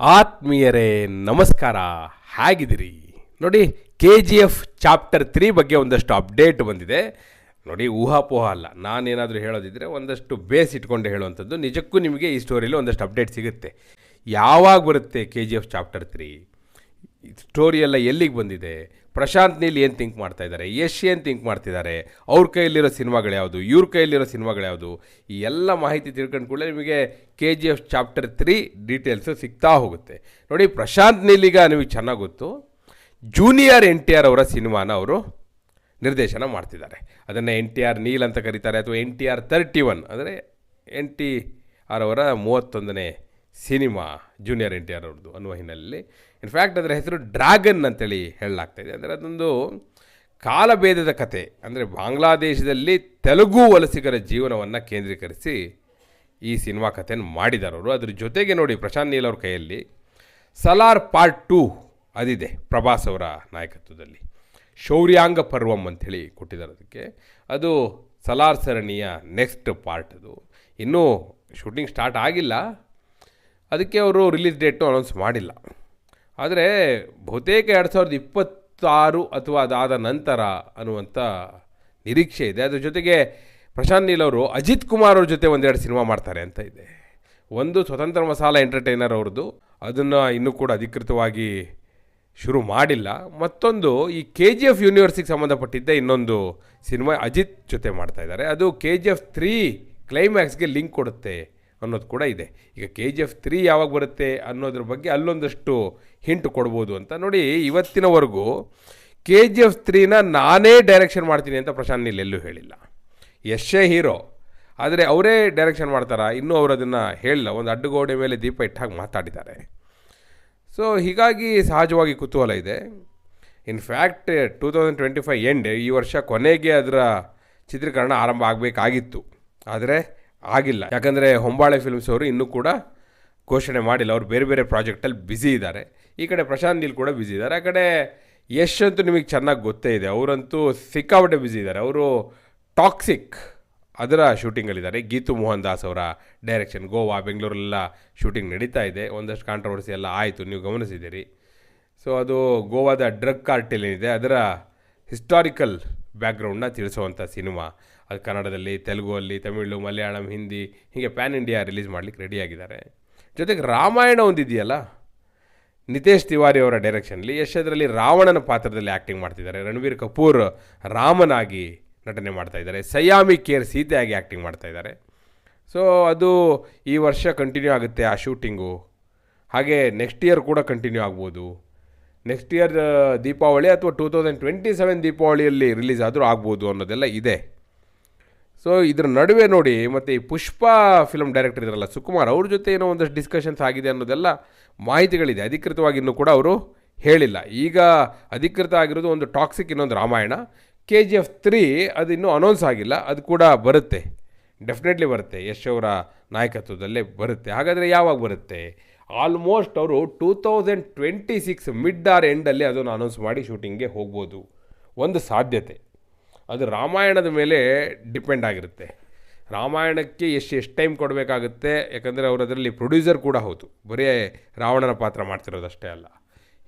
ಆತ್ಮೀಯರೇ, ನಮಸ್ಕಾರ. ಹೇಗಿದ್ದೀರಿ. ನೋಡಿ K G F chapter three ಬಗ್ಗೆ ಒಂದಷ್ಟು ಅಪ್ಡೇಟ್ ಬಂದಿದೆ. ನೋಡಿ, ಊಹಾಪೋಹ ಅಲ್ಲ. ನಾನೇನಾದರೂ ಹೇಳೋದಿದ್ರೆ ಒಂದಷ್ಟು ಬೇಸ್ ಇಟ್ಕೊಂಡು ಹೇಳುವಂಥದ್ದು. ನಿಜಕ್ಕೂ ನಿಮಗೆ ಈ ಸ್ಟೋರಿಲಿ ಒಂದಷ್ಟು ಅಪ್ಡೇಟ್ ಸಿಗುತ್ತೆ. ಯಾವಾಗ ಬರುತ್ತೆ K G F chapter three story ಎಲ್ಲ ಎಲ್ಲಿಗೆ ಬಂದಿದೆ? ಪ್ರಶಾಂತ್ ನೀಲ್ ಏನು ಥಿಂಕ್ ಮಾಡ್ತಾ ಇದ್ದಾರೆ? ಯಶ್ ಏನು ಥಿಂಕ್ ಮಾಡ್ತಿದ್ದಾರೆ? ಅವ್ರ ಕೈಯಲ್ಲಿರೋ ಸಿನಿಮಾಗಳು ಯಾವುದು? ಇವ್ರ ಕೈಯಲ್ಲಿರೋ ಸಿನಿಮಾಗಳು ಯಾವುದು? ಈ ಎಲ್ಲ ಮಾಹಿತಿ ತಿಳ್ಕೊಂಡು ಕೂಡಲೇ ನಿಮಗೆ K G F chapter three details ಸಿಗ್ತಾ ಹೋಗುತ್ತೆ. ನೋಡಿ ಪ್ರಶಾಂತ್ ನೀಲಿಗ ನಿಮಗೆ ಚೆನ್ನಾಗಿ ಗೊತ್ತು. ಜೂನಿಯರ್ ಎನ್ ಟಿ ಆರ್ ಅವರ ಸಿನಿಮಾನ ಅವರು ನಿರ್ದೇಶನ ಮಾಡ್ತಿದ್ದಾರೆ. ಅದನ್ನು ಎನ್ ಟಿ ಆರ್ ನೀಲ್ ಅಂತ ಕರೀತಾರೆ, ಅಥವಾ N T R thirty one. ಅಂದರೆ ಎನ್ ಟಿ ಆರ್ ಅವರ ಮೂವತ್ತೊಂದನೇ cinema junior N T R ಅವ್ರದ್ದು ಅನ್ನುವ ಹಿನ್ನೆಲೆಯಲ್ಲಿ. ಇನ್ಫ್ಯಾಕ್ಟ್ ಅದರ ಹೆಸರು ಡ್ರ್ಯಾಗನ್ ಅಂತೇಳಿ ಹೇಳಲಾಗ್ತಾ ಇದೆ. ಅಂದರೆ ಅದೊಂದು ಕಾಲಭೇದದ ಕತೆ. ಅಂದರೆ ಬಾಂಗ್ಲಾದೇಶದಲ್ಲಿ ತೆಲುಗು ವಲಸಿಗರ ಜೀವನವನ್ನು ಕೇಂದ್ರೀಕರಿಸಿ ಈ ಸಿನಿಮಾ ಕಥೆಯನ್ನು ಮಾಡಿದ್ದಾರೆ ಅವರು. ಅದ್ರ ಜೊತೆಗೆ ನೋಡಿ ಪ್ರಶಾಂತ್ ನೀಲ್ ಅವ್ರ ಕೈಯಲ್ಲಿ ಸಲಾರ್ ಪಾರ್ಟ್ ಟೂ ಅದಿದೆ ಪ್ರಭಾಸ್ ಅವರ ನಾಯಕತ್ವದಲ್ಲಿ. ಶೌರ್ಯಾಂಗ ಪರ್ವಂ ಅಂಥೇಳಿ ಕೊಟ್ಟಿದ್ದಾರೆ ಅದಕ್ಕೆ. ಅದು ಸಲಾರ್ ಸರಣಿಯ ನೆಕ್ಸ್ಟ್ ಪಾರ್ಟ್ ಅದು. ಇನ್ನೂ ಶೂಟಿಂಗ್ ಸ್ಟಾರ್ಟ್ ಆಗಿಲ್ಲ. ಅದಕ್ಕೆ ಅವರು ರಿಲೀಸ್ ಡೇಟು ಅನೌನ್ಸ್ ಮಾಡಿಲ್ಲ. ಆದರೆ ಬಹುತೇಕ ಎರಡು ಸಾವಿರದ ಇಪ್ಪತ್ತಾರು ಅಥವಾ ಅದಾದ ನಂತರ ಅನ್ನುವಂಥ ನಿರೀಕ್ಷೆ ಇದೆ. ಅದ್ರ ಜೊತೆಗೆ ಪ್ರಶಾಂತ್ ನೀಲ್ ಅವರು ಅಜಿತ್ ಕುಮಾರ್ ಅವ್ರ ಜೊತೆ ಒಂದೆರಡು ಸಿನಿಮಾ ಮಾಡ್ತಾರೆ ಅಂತ ಇದೆ. ಒಂದು ಸ್ವತಂತ್ರ ಮಸಾಲ ಎಂಟರ್ಟೈನರ್ ಅವ್ರದ್ದು. ಅದನ್ನು ಇನ್ನೂ ಕೂಡ ಅಧಿಕೃತವಾಗಿ ಶುರು ಮಾಡಿಲ್ಲ. ಮತ್ತೊಂದು ಈ ಕೆ ಜಿ ಎಫ್ ಯೂನಿವರ್ಸಿಗೆ ಸಂಬಂಧಪಟ್ಟಿದ್ದ ಇನ್ನೊಂದು ಸಿನಿಮಾ ಅಜಿತ್ ಜೊತೆ ಮಾಡ್ತಾ ಇದ್ದಾರೆ. ಅದು ಕೆ ಜಿ ಎಫ್ ತ್ರೀ ಕ್ಲೈಮ್ಯಾಕ್ಸ್ಗೆ ಲಿಂಕ್ ಕೊಡುತ್ತೆ ಅನ್ನೋದು ಕೂಡ ಇದೆ. ಈಗ ಕೆ ಜಿ ಎಫ್ ತ್ರೀ ಯಾವಾಗ ಬರುತ್ತೆ ಅನ್ನೋದ್ರ ಬಗ್ಗೆ ಅಲ್ಲೊಂದಷ್ಟು ಹಿಂಟ್ ಕೊಡ್ಬೋದು ಅಂತ ನೋಡಿ ಇವತ್ತಿನವರೆಗೂ ಕೆ ಜಿ ಎಫ್ ತ್ರೀನ ನಾನೇ ಡೈರೆಕ್ಷನ್ ಮಾಡ್ತೀನಿ ಅಂತ ಪ್ರಶಾಂತ್ ನೀಲ್ ಎಲ್ಲೂ ಹೇಳಿಲ್ಲ. ಎಷ್ಟೇ ಹೀರೋ ಆದರೆ ಅವರೇ ಡೈರೆಕ್ಷನ್ ಮಾಡ್ತಾರಾ? ಇನ್ನೂ ಅವರು ಅದನ್ನು ಹೇಳಿಲ್ಲ. ಒಂದು ಅಡ್ಡಗೋಡೆ ಮೇಲೆ ದೀಪ ಇಟ್ಟಾಗ ಮಾತಾಡಿದ್ದಾರೆ. ಸೊ ಹೀಗಾಗಿ ಸಹಜವಾಗಿ ಕುತೂಹಲ ಇದೆ. In fact two thousand twenty five end ಈ ವರ್ಷ ಕೊನೆಗೆ ಅದರ ಚಿತ್ರೀಕರಣ ಆರಂಭ ಆಗಬೇಕಾಗಿತ್ತು. ಆದರೆ ಆಗಿಲ್ಲ. ಯಾಕಂದರೆ ಹೊಂಬಾಳೆ ಫಿಲ್ಮ್ಸ್ ಅವರು ಇನ್ನೂ ಕೂಡ ಘೋಷಣೆ ಮಾಡಿಲ್ಲ. ಅವರು ಬೇರೆ ಬೇರೆ ಪ್ರಾಜೆಕ್ಟಲ್ಲಿ ಬ್ಯುಸಿ ಇದ್ದಾರೆ. ಈ ಕಡೆ ಪ್ರಶಾಂತ್ ನೀಲ್ ಕೂಡ ಬ್ಯುಸಿ ಇದ್ದಾರೆ. ಆ ಕಡೆ ಯಶ್ ಅಂತೂ ನಿಮಗೆ ಚೆನ್ನಾಗಿ ಗೊತ್ತೇ ಇದೆ. ಅವರಂತೂ ಸಿಕ್ಕಾಪಟ್ಟೆ ಬ್ಯುಸಿ ಇದ್ದಾರೆ. ಅವರು ಟಾಕ್ಸಿಕ್ ಅದರ ಶೂಟಿಂಗಲ್ಲಿದ್ದಾರೆ ಗೀತು ಮೋಹನ್ ದಾಸ್ ಅವರ ಡೈರೆಕ್ಷನ್ ಗೋವಾ ಬೆಂಗಳೂರೆಲ್ಲ ಶೂಟಿಂಗ್ ನಡೀತಾ ಇದೆ. ಒಂದಷ್ಟು ಕಾಂಟ್ರವರ್ಸಿ ಎಲ್ಲ ಆಯಿತು. ನೀವು ಗಮನಿಸಿದ್ದೀರಿ. ಸೊ ಅದು ಗೋವಾದ ಡ್ರಗ್ ಕಾರ್ಟೆಲ್ ಏನಿದೆ ಅದರ ಹಿಸ್ಟಾರಿಕಲ್ ಬ್ಯಾಕ್ಗ್ರೌಂಡನ್ನ ತಿಳಿಸುವಂಥ ಸಿನಿಮಾ ಅದು ಕನ್ನಡದಲ್ಲಿ, ತೆಲುಗುವಲ್ಲಿ, ತಮಿಳು, ಮಲಯಾಳಂ, ಹಿಂದಿ ಹೀಗೆ ಪ್ಯಾನ್ ಇಂಡಿಯಾ ರಿಲೀಸ್ ಮಾಡಲಿಕ್ಕೆ ರೆಡಿಯಾಗಿದ್ದಾರೆ ಜೊತೆಗೆ ರಾಮಾಯಣ ಒಂದಿದೆಯಲ್ಲ ನಿತೇಶ್ ತಿವಾರಿ ಅವರ ಡೈರೆಕ್ಷನಲ್ಲಿ ಯಶ್ ಅದರಲ್ಲಿ ರಾವಣನ ಪಾತ್ರದಲ್ಲಿ ಆ್ಯಕ್ಟಿಂಗ್ ಮಾಡ್ತಿದ್ದಾರೆ. ರಣವೀರ್ ಕಪೂರ್ ರಾಮನಾಗಿ ನಟನೆ ಮಾಡ್ತಾ ಇದ್ದಾರೆ. ಸಯಾಮಿ ಕೇರ್ ಸೀತೆಯಾಗಿ ಆ್ಯಕ್ಟಿಂಗ್ ಮಾಡ್ತಾ ಇದ್ದಾರೆ. ಸೊ ಅದು ಈ ವರ್ಷ ಕಂಟಿನ್ಯೂ ಆಗುತ್ತೆ ಆ ಶೂಟಿಂಗು ಹಾಗೆ ನೆಕ್ಸ್ಟ್ ಇಯರ್ ಕೂಡ ಕಂಟಿನ್ಯೂ ಆಗ್ಬೋದು. ನೆಕ್ಸ್ಟ್ ಇಯರ್ ದೀಪಾವಳಿ ಅಥವಾ ಟೂ ತೌಸಂಡ್ ಟ್ವೆಂಟಿ ಸೆವೆನ್ ದೀಪಾವಳಿಯಲ್ಲಿ ರಿಲೀಸ್ ಆದರೂ ಆಗ್ಬೋದು ಅನ್ನೋದೆಲ್ಲ ಇದೆ. ಸೊ ಇದ್ರ ನಡುವೆ ನೋಡಿ ಮತ್ತು ಈ ಪುಷ್ಪ ಫಿಲ್ಮ್ ಡೈರೆಕ್ಟರ್ ಇದ್ರಲ್ಲ, ಸುಕುಮಾರ್ ಅವ್ರ ಜೊತೆ ಏನೋ ಒಂದಷ್ಟು ಡಿಸ್ಕಷನ್ಸ್ ಆಗಿದೆ ಅನ್ನೋದೆಲ್ಲ ಮಾಹಿತಿಗಳಿದೆ. ಅಧಿಕೃತವಾಗಿ ಇನ್ನೂ ಕೂಡ ಅವರು ಹೇಳಿಲ್ಲ. ಈಗ ಅಧಿಕೃತ ಆಗಿರೋದು ಒಂದು ಟಾಕ್ಸಿಕ್ ಇನ್ನೊಂದು Ramayana. K G F three ಅದು ಇನ್ನೂ ಅನೌನ್ಸ್ ಆಗಿಲ್ಲ. ಅದು ಕೂಡ ಬರುತ್ತೆ. ಡೆಫಿನೆಟ್ಲಿ ಬರುತ್ತೆ. ಯಶ್ ಅವರ ನಾಯಕತ್ವದಲ್ಲೇ ಬರುತ್ತೆ. ಹಾಗಾದರೆ ಯಾವಾಗ ಬರುತ್ತೆ? ಆಲ್ಮೋಸ್ಟ್ ಅವರು two thousand twenty six mid or ಎಂಡಲ್ಲಿ ಅದನ್ನು ಅನೌನ್ಸ್ ಮಾಡಿ ಶೂಟಿಂಗ್ಗೆ ಹೋಗ್ಬೋದು. ಒಂದು ಸಾಧ್ಯತೆ. ಅದು ರಾಮಾಯಣದ ಮೇಲೆ ಡಿಪೆಂಡ್ ಆಗಿರುತ್ತೆ. ರಾಮಾಯಣಕ್ಕೆ ಎಷ್ಟು ಎಷ್ಟು ಟೈಮ್ ಕೊಡಬೇಕಾಗುತ್ತೆ, ಯಾಕಂದರೆ ಅವರು ಅದರಲ್ಲಿ ಪ್ರೊಡ್ಯೂಸರ್ ಕೂಡ ಹೌದು. ಬರೀ ರಾವಣನ ಪಾತ್ರ ಮಾಡ್ತಿರೋದಷ್ಟೇ ಅಲ್ಲ.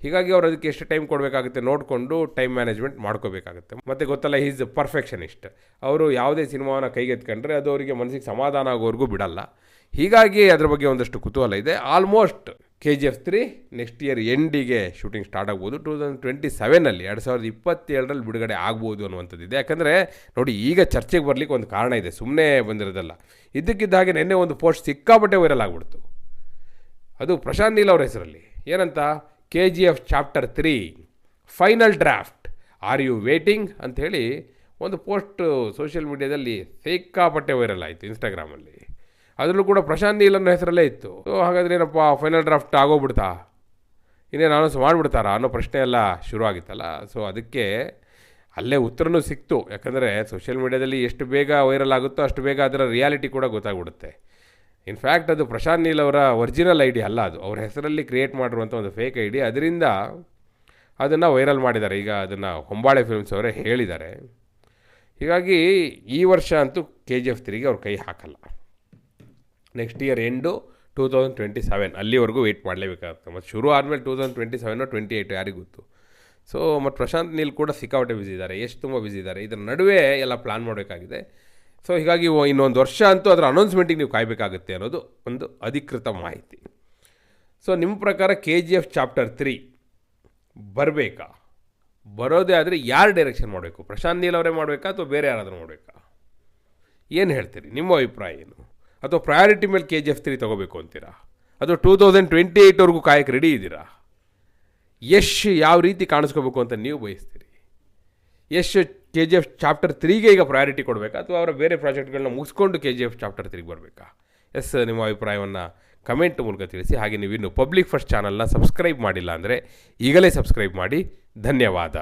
ಹೀಗಾಗಿ ಅವ್ರು ಅದಕ್ಕೆ ಎಷ್ಟು ಟೈಮ್ ಕೊಡಬೇಕಾಗುತ್ತೆ ನೋಡಿಕೊಂಡು ಟೈಮ್ ಮ್ಯಾನೇಜ್ಮೆಂಟ್ ಮಾಡ್ಕೋಬೇಕಾಗುತ್ತೆ. ಮತ್ತು ಗೊತ್ತಲ್ಲ ಈಸ್ ಪರ್ಫೆಕ್ಷನಿಸ್ಟ್ ಅವರು ಯಾವುದೇ ಸಿನಿಮಾವನ್ನು ಕೈಗೆತ್ಕೊಂಡ್ರೆ ಅದು ಅವರಿಗೆ ಮನಸ್ಸಿಗೆ ಸಮಾಧಾನ ಆಗೋವರೆಗೂ ಬಿಡಲ್ಲ. ಹೀಗಾಗಿ ಅದ್ರ ಬಗ್ಗೆ ಒಂದಷ್ಟು ಕುತೂಹಲ ಇದೆ. Almost K G F three next year ಎಂಡಿಗೆ shooting start ಆಗ್ಬೋದು. ಟೂ ತೌಸಂಡ್ ಟ್ವೆಂಟಿ ಸೆವೆನಲ್ಲಿ ಎರಡು ಸಾವಿರದ ಇಪ್ಪತ್ತೇಳರಲ್ಲಿ ಬಿಡುಗಡೆ ಆಗ್ಬೋದು ಅನ್ನುವಂಥದ್ದಿದೆ ಯಾಕಂದರೆ ನೋಡಿ, ಈಗ ಚರ್ಚೆಗೆ ಬರಲಿಕ್ಕೆ ಒಂದು ಕಾರಣ ಇದೆ. ಸುಮ್ಮನೆ ಬಂದಿರೋದಲ್ಲ. ಇದ್ದಕ್ಕಿದ್ದಾಗೆ ನಿನ್ನೆ ಒಂದು ಪೋಸ್ಟ್ ಸಿಕ್ಕಾಪಟ್ಟೆ ವೈರಲ್ ಆಗ್ಬಿಡ್ತು. ಅದು ಪ್ರಶಾಂತ್ ನೀಲ್ ಅವರ ಹೆಸರಲ್ಲಿ. ಏನಂತ? K G F chapter three final draft are you waiting ಅಂಥೇಳಿ ಒಂದು ಪೋಸ್ಟ್ ಸೋಷಿಯಲ್ ಮೀಡ್ಯಾದಲ್ಲಿ ಸಿಕ್ಕಾಪಟ್ಟೆ ವೈರಲ್ ಆಯಿತು ಇನ್ಸ್ಟಾಗ್ರಾಮಲ್ಲಿ ಅದರಲ್ಲೂ ಕೂಡ ಪ್ರಶಾಂತ್ ನೀಲ್ ಅನ್ನೋ ಹೆಸರಲ್ಲೇ ಇತ್ತು. ಸೊ ಹಾಗಾದ್ರೆ ಏನಪ್ಪ ಫೈನಲ್ ಡ್ರಾಫ್ಟ್ ಆಗೋಗ್ಬಿಡ್ತಾ? ಇನ್ನೇನು ಅನೌನ್ಸ್ ಮಾಡಿಬಿಡ್ತಾರಾ ಅನ್ನೋ ಪ್ರಶ್ನೆ ಎಲ್ಲ ಶುರು ಆಗಿತ್ತಲ್ಲ. ಸೊ ಅದಕ್ಕೆ ಅಲ್ಲೇ ಉತ್ತರನೂ ಸಿಕ್ತು. ಯಾಕಂದರೆ ಸೋಷಿಯಲ್ ಮೀಡ್ಯಾದಲ್ಲಿ ಎಷ್ಟು ಬೇಗ ವೈರಲ್ ಆಗುತ್ತೋ ಅಷ್ಟು ಬೇಗ ಅದರ ರಿಯಾಲಿಟಿ ಕೂಡ ಗೊತ್ತಾಗ್ಬಿಡುತ್ತೆ. ಇನ್ಫ್ಯಾಕ್ಟ್ ಅದು ಪ್ರಶಾಂತ್ ನೀಲ್ ಅವರ ಒರಿಜಿನಲ್ ಐ ಡಿ ಅಲ್ಲ ಅದು. ಅವ್ರ ಹೆಸರಲ್ಲಿ ಕ್ರಿಯೇಟ್ ಮಾಡಿರುವಂಥ ಒಂದು ಫೇಕ್ ಐ ಡಿ ಅದರಿಂದ ಅದನ್ನು ವೈರಲ್ ಮಾಡಿದ್ದಾರೆ. ಈಗ ಅದನ್ನು ಹೊಂಬಾಳೆ ಫಿಲ್ಮ್ಸ್ ಅವರೇ ಹೇಳಿದ್ದಾರೆ. ಹೀಗಾಗಿ ಈ ವರ್ಷ ಅಂತೂ ಕೆ ಜಿ ಎಫ್ ತ್ರೀಗೆ ಅವ್ರ ಕೈ ಹಾಕಲ್ಲ. Next year end two thousand twenty seven ಅಲ್ಲಿವರೆಗೂ ವೆಯ್ಟ್ ಮಾಡಲೇಬೇಕಾಗುತ್ತೆ. ಮತ್ತು ಶುರು ಆದಮೇಲೆ ಟೂ ತೌಸಂಡ್ ಟ್ವೆಂಟಿ ಸೆವೆನೋ ಟ್ವೆಂಟಿ ಏಯ್ಟು ಯಾರಿಗೂ ಗೊತ್ತು? ಸೊ ಮತ್ತು ಪ್ರಶಾಂತ್ ನೀಲ್ ಕೂಡ ಸಿಕ್ಕಾಪಟ್ಟೆ ಬ್ಯುಸಿ ಇದ್ದಾರೆ. ಎಷ್ಟು ತುಂಬ ಬ್ಯುಸಿ ಇದ್ದಾರೆ. ಇದರ ನಡುವೆ ಎಲ್ಲ ಪ್ಲ್ಯಾನ್ ಮಾಡಬೇಕಾಗಿದೆ. ಸೊ ಹೀಗಾಗಿ ಇನ್ನೊಂದು ವರ್ಷ ಅಂತೂ ಅದರ ಅನೌನ್ಸ್ಮೆಂಟಿಗೆ ನೀವು ಕಾಯಬೇಕಾಗುತ್ತೆ ಅನ್ನೋದು ಒಂದು ಅಧಿಕೃತ ಮಾಹಿತಿ. ಸೊ ನಿಮ್ಮ ಪ್ರಕಾರ K G F chapter three ಬರಬೇಕಾ? ಬರೋದೇ ಆದರೆ ಯಾರು ಡೈರೆಕ್ಷನ್ ಮಾಡಬೇಕು? ಪ್ರಶಾಂತ್ ನೀಲ್ ಅವರೇ ಮಾಡಬೇಕಾ ಅಥವಾ ಬೇರೆ ಯಾರಾದರೂ ಮಾಡಬೇಕಾ? ಏನು ಹೇಳ್ತೀರಿ? ನಿಮ್ಮ ಅಭಿಪ್ರಾಯ ಏನು? ಅಥವಾ ಪ್ರಯಾರಿಟಿ ಮೇಲೆ ಕೆ ಜಿ ಎಫ್ ತ್ರೀ ತೊಗೋಬೇಕು ಅಂತೀರಾ? ಅಥವಾ ಟೂ ತೌಸಂಡ್ ಟ್ವೆಂಟಿ ಏಯ್ಟ್ವರೆಗೂ ಕಾಯಕ್ಕೆ ರೆಡಿ ಇದ್ದೀರಾ? ಯಶ್ ಯಾವ ರೀತಿ ಕಾಣಿಸ್ಕೋಬೇಕು ಅಂತ ನೀವು ಬಯಸ್ತೀರಿ? Yash K G F chapter ತ್ರೀಗೆ ಈಗ ಪ್ರಯಾರಿಟಿ ಕೊಡಬೇಕಾ? ಅಥವಾ ಅವರ ಬೇರೆ ಪ್ರಾಜೆಕ್ಟ್ಗಳನ್ನ ಮುಗಿಸ್ಕೊಂಡು ಕೆ ಜಿ ಎಫ್ ಚಾಪ್ಟರ್ ತ್ರೀಗೆ ಬರಬೇಕಾ? ಎಸ್ ನಿಮ್ಮ ಅಭಿಪ್ರಾಯವನ್ನು ಕಮೆಂಟ್ ಮೂಲಕ ತಿಳಿಸಿ. ಹಾಗೆ ನೀವು ಇನ್ನು ಪಬ್ಲಿಕ್ ಫಸ್ಟ್ ಚಾನಲ್ನ ಸಬ್ಸ್ಕ್ರೈಬ್ ಮಾಡಿಲ್ಲ ಅಂದರೆ ಈಗಲೇ ಸಬ್ಸ್ಕ್ರೈಬ್ ಮಾಡಿ. ಧನ್ಯವಾದ.